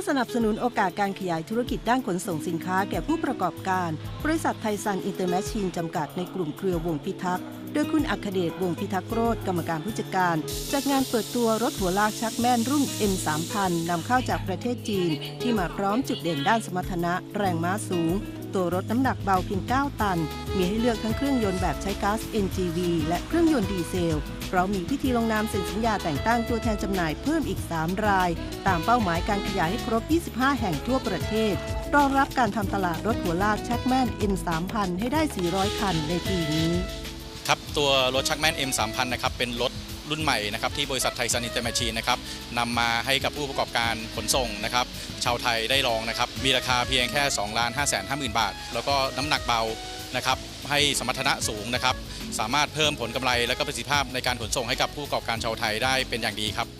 ื่อสนับสนุนโอกาสการขยายธุรกิจด้านขนส่งสินค้าแก่ผู้ประกอบการ บริษัทไทซันอินเตอร์แมชชีนจำกัดในกลุ่มเครือวงพิทักษ์ โดยคุณอัคเดชวงพิทักษ์โรธกรรมการผู้จัดการ จัดงานเปิดตัวรถหัวลากชักแม่นรุ่น M3000 นำเข้าจากประเทศจีน ที่มาพร้อมจุดเด่นด้านสมรรถนะ แรงม้าสูง ตัวรถน้ำหนักเบาเพียง 9 ตัน มีให้เลือกทั้งเครื่องยนต์แบบใช้ก๊าซ NGV และเครื่องยนต์ดีเซล เพราะมีพิธีลงนามเซ็นสัญญาแต่งตั้งตัวแทนจำหน่ายเพิ่มอีก 3 ราย ตามเป้าหมายการขยายให้ครบ 25 แห่งทั่วประเทศ รองรับการทำตลาดรถหัวลากชักแม่น N3000 ให้ได้ 400 คันในปีนี้ครับตัวรถชักแมน M 3 0 0 0 นะครับเป็นรถรุ่นใหม่นะครับที่บริษัทไทยซันอินเตอร์แมชชีนนะครับนำมาให้กับผู้ประกอบการขนส่งนะครับ ชาวไทยได้ลองนะครับ มีราคาเพียงแค่2ล้าน5 5 0 0 0 0 บาท แล้วก็น้ำหนักเบานะครับ ให้สมรรถนะสูงนะครับ สามารถเพิ่มผลกำไรและก็ประสิทธิภาพในการขนส่งให้กับผู้ประกอบการชาวไทยได้เป็นอย่างดีครับ